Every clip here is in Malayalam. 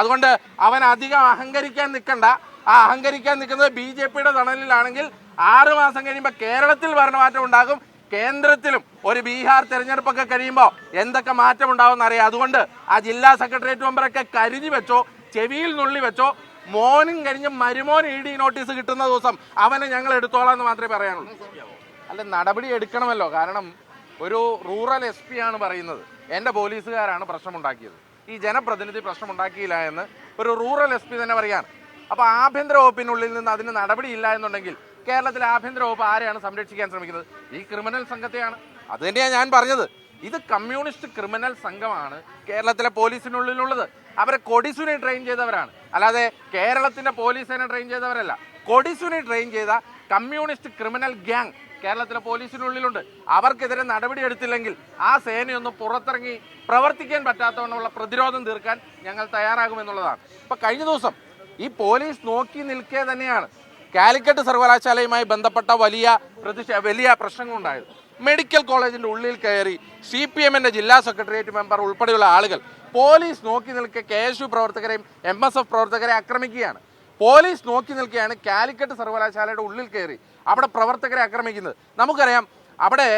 അതുകൊണ്ട് അവൻ അധികം അഹങ്കരിക്കാൻ നിൽക്കണ്ട. ആ അഹങ്കരിക്കാൻ നിൽക്കുന്നത് ബി ജെ പിയുടെ തണലിലാണെങ്കിൽ ആറ് മാസം കഴിയുമ്പോൾ കേരളത്തിൽ ഭരണമാറ്റം ഉണ്ടാകും. കേന്ദ്രത്തിലും ഒരു ബീഹാർ തെരഞ്ഞെടുപ്പൊക്കെ കഴിയുമ്പോൾ എന്തൊക്കെ മാറ്റം ഉണ്ടാവും അറിയാം. അതുകൊണ്ട് ആ ജില്ലാ സെക്രട്ടേറിയറ്റ് മെമ്പറൊക്കെ കരിഞ്ഞു വെച്ചോ ചെവിയിൽ നുള്ളി വെച്ചോ മോനും കഴിഞ്ഞ് മരുമോൻ ഇ ഡി നോട്ടീസ് കിട്ടുന്ന ദിവസം അവനെ ഞങ്ങൾ എടുത്തോളാം എന്ന് മാത്രമേ പറയാനുള്ളൂ. അല്ല നടപടി എടുക്കണമല്ലോ. കാരണം ഒരു റൂറൽ എസ് ആണ് പറയുന്നത്. എന്റെ പോലീസുകാരാണ് പ്രശ്നമുണ്ടാക്കിയത്. ഈ ജനപ്രതിനിധി പ്രശ്നമുണ്ടാക്കിയില്ല എന്ന് ഒരു റൂറൽ എസ് പി തന്നെ പറയാണ്. അപ്പോൾ ആഭ്യന്തര വകുപ്പിനുള്ളിൽ നിന്ന് അതിന് നടപടിയില്ല എന്നുണ്ടെങ്കിൽ കേരളത്തിലെ ആഭ്യന്തര വകുപ്പ് ആരെയാണ് സംരക്ഷിക്കാൻ ശ്രമിക്കുന്നത്? ഈ ക്രിമിനൽ സംഘത്തെയാണ്. അത് തന്നെയാണ് ഞാൻ പറഞ്ഞത്. ഇത് കമ്മ്യൂണിസ്റ്റ് ക്രിമിനൽ സംഘമാണ് കേരളത്തിലെ പോലീസിനുള്ളിലുള്ളത്. അവരെ കൊടിസുനെ ട്രെയിൻ ചെയ്തവരാണ്. അല്ലാതെ കേരളത്തിന്റെ പോലീസിനെ ട്രെയിൻ ചെയ്തവരല്ല. കൊടിസുനെ ട്രെയിൻ ചെയ്ത കമ്മ്യൂണിസ്റ്റ് ക്രിമിനൽ ഗ്യാങ് കേരളത്തിലെ പോലീസിനുള്ളിലുണ്ട്. അവർക്കെതിരെ നടപടി എടുത്തില്ലെങ്കിൽ ആ സേനയൊന്നും പുറത്തിറങ്ങി പ്രവർത്തിക്കാൻ പറ്റാത്തവണ്ണമുള്ള പ്രതിരോധം തീർക്കാൻ ഞങ്ങൾ തയ്യാറാകുമെന്നുള്ളതാണ്. ഇപ്പൊ കഴിഞ്ഞ ദിവസം ഈ പോലീസ് നോക്കി നിൽക്കെ തന്നെയാണ് കാലിക്കറ്റ് സർവകലാശാലയുമായി ബന്ധപ്പെട്ട വലിയ പ്രതിഷേ വലിയ പ്രശ്നങ്ങളുണ്ടായത്. മെഡിക്കൽ കോളേജിന്റെ ഉള്ളിൽ കയറി സി പി എമ്മിന്റെ ജില്ലാ സെക്രട്ടേറിയറ്റ് മെമ്പർ ഉൾപ്പെടെയുള്ള ആളുകൾ പോലീസ് നോക്കി നിൽക്കെ കെ എസ് യു പ്രവർത്തകരെയും എം എസ് എഫ് പ്രവർത്തകരെ ആക്രമിക്കുകയാണ്. പോലീസ് നോക്കി നിൽക്കുകയാണ് കാലിക്കറ്റ് സർവകലാശാലയുടെ ഉള്ളിൽ കയറി. അവിടെ പ്രവർത്തകരെ ആക്രമിക്കുന്നത്. നമുക്കറിയാം അവിടെ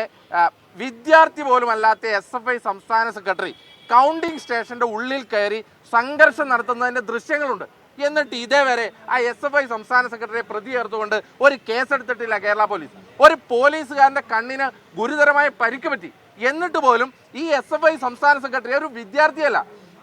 വിദ്യാർത്ഥി പോലും അല്ലാത്ത എസ് എഫ് ഐ സംസ്ഥാന സെക്രട്ടറി കൗണ്ടിംഗ് സ്റ്റേഷന്റെ ഉള്ളിൽ കയറി സംഘർഷം നടത്തുന്നതിന്റെ ദൃശ്യങ്ങളുണ്ട്. എന്നിട്ട് ഇതേവരെ ആ എസ് എഫ് ഐ സംസ്ഥാന സെക്രട്ടറിയെ പ്രതി ചേർത്തുകൊണ്ട് ഒരു കേസെടുത്തിട്ടില്ല കേരള പോലീസ്. ഒരു പോലീസുകാരന്റെ കണ്ണിന് ഗുരുതരമായ പരിക്ക് പറ്റി. എന്നിട്ട് പോലും ഈ എസ് എഫ് ഐ സംസ്ഥാന സെക്രട്ടറി ഒരു വിദ്യാർത്ഥിയല്ല.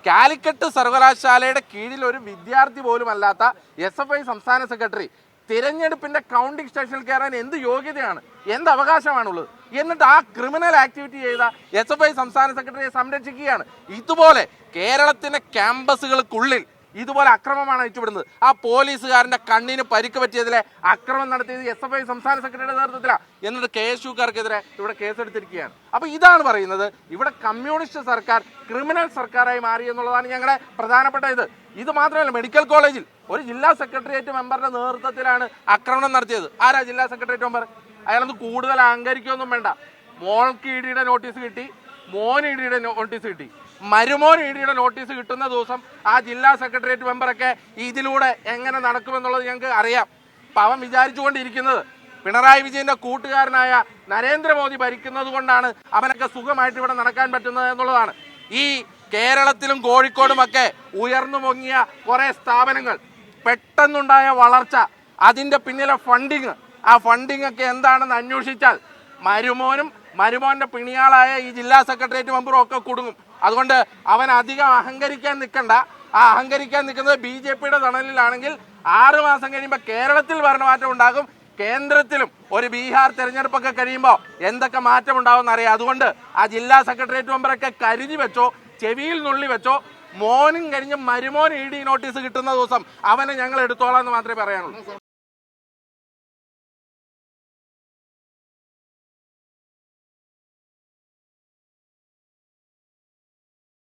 കാലിക്കറ്റ് സർവകലാശാലയുടെ കീഴിൽ ഒരു വിദ്യാർത്ഥി പോലും അല്ലാത്ത എസ് എഫ് ഐ സംസ്ഥാന സെക്രട്ടറി. തിരഞ്ഞെടുപ്പിന്റെ കൗണ്ടിംഗ് സ്റ്റേഷനിൽ കയറാൻ എന്ത് യോഗ്യതയാണ്? എന്ത് അവകാശമാണുള്ളത്? എന്നിട്ട് ആ ക്രിമിനൽ ആക്ടിവിറ്റി ചെയ്ത എസ് എഫ് ഐ സംസ്ഥാന സെക്രട്ടറിയെ സംരക്ഷിക്കുകയാണ്. ഇതുപോലെ കേരളത്തിന്റെ ക്യാമ്പസുകൾക്കുള്ളിൽ ഇതുപോലെ അക്രമമാണ് അയച്ചുവിടുന്നത് ആ പോലീസുകാരന്റെ കണ്ണിന് പരിക്ക് പറ്റിയതിലെ അക്രമം നടത്തിയത് എസ് എഫ് ഐ സംസ്ഥാന സെക്രട്ടറിയുടെ നേതൃത്വത്തിലാണ് എന്നിട്ട് കെ എസ് യുക്കാർക്കെതിരെ ഇവിടെ കേസെടുത്തിരിക്കുകയാണ്. അപ്പൊ ഇതാണ് പറയുന്നത് ഇവിടെ കമ്മ്യൂണിസ്റ്റ് സർക്കാർ ക്രിമിനൽ സർക്കാരായി മാറി എന്നുള്ളതാണ് ഞങ്ങളുടെ പ്രധാനപ്പെട്ട ഇത്. ഇത് മാത്രമല്ല മെഡിക്കൽ കോളേജിൽ ഒരു ജില്ലാ സെക്രട്ടേറിയറ്റ് മെമ്പറുടെ നേതൃത്വത്തിലാണ് ആക്രമണം നടത്തിയത്. ആരാ ജില്ലാ സെക്രട്ടേറിയറ്റ് മെമ്പർ അയാളൊന്ന് കൂടുതൽ അഹങ്കരിക്കൊന്നും വേണ്ട. മോൾക്ക് ഇ ഡിയുടെ നോട്ടീസ് കിട്ടി. മോൻ ഇ ഡിയുടെ നോട്ടീസ് കിട്ടി. മരുമോൻ ഇ ഡിയുടെ നോട്ടീസ് കിട്ടുന്ന ദിവസം ആ ജില്ലാ സെക്രട്ടേറിയറ്റ് മെമ്പറൊക്കെ ഇതിലൂടെ എങ്ങനെ നടക്കുമെന്നുള്ളത് ഞങ്ങൾക്ക് അറിയാം. അപ്പം അവൻ വിചാരിച്ചുകൊണ്ടിരിക്കുന്നത് പിണറായി വിജയന്റെ കൂട്ടുകാരനായ നരേന്ദ്രമോദി ഭരിക്കുന്നത് കൊണ്ടാണ് അവനൊക്കെ സുഖമായിട്ട് ഇവിടെ നടക്കാൻ പറ്റുന്നത് എന്നുള്ളതാണ്. ഈ കേരളത്തിലും കോഴിക്കോടുമൊക്കെ ഉയർന്നു പൊങ്ങിയ കുറേ സ്ഥാപനങ്ങൾ പെട്ടെന്നുണ്ടായ വളർച്ച അതിന്റെ പിന്നിലെ ഫണ്ടിങ് ആ ഫണ്ടിങ് ഒക്കെ എന്താണെന്ന് അന്വേഷിച്ചാൽ മരുമോനും മരുമോന്റെ പിണിയാളായ ഈ ജില്ലാ സെക്രട്ടേറിയറ്റ് മെമ്പറും ഒക്കെ കുടുങ്ങും. അതുകൊണ്ട് അവൻ അധികം അഹങ്കരിക്കാൻ നിൽക്കണ്ട. ആ അഹങ്കരിക്കാൻ നിൽക്കുന്നത് ബി ജെ പിയുടെ തണലിലാണെങ്കിൽ ആറ് മാസം കഴിയുമ്പോൾ കേരളത്തിൽ ഭരണമാറ്റം ഉണ്ടാകും. കേന്ദ്രത്തിലും ഒരു ബീഹാർ തെരഞ്ഞെടുപ്പൊക്കെ കഴിയുമ്പോൾ എന്തൊക്കെ മാറ്റം ഉണ്ടാവും അറിയാം. അതുകൊണ്ട് ആ ജില്ലാ സെക്രട്ടേറിയറ്റ് മെമ്പറൊക്കെ കരുതി വെച്ചോ ചെവിയിൽ നുള്ളി വെച്ചോ മോനും കഴിഞ്ഞ് മരുമോൻ ഇ ഡി നോട്ടീസ് കിട്ടുന്ന ദിവസം അവനെ ഞങ്ങൾ എടുത്തോളാം എന്ന് മാത്രമേ പറയാനുള്ളൂ.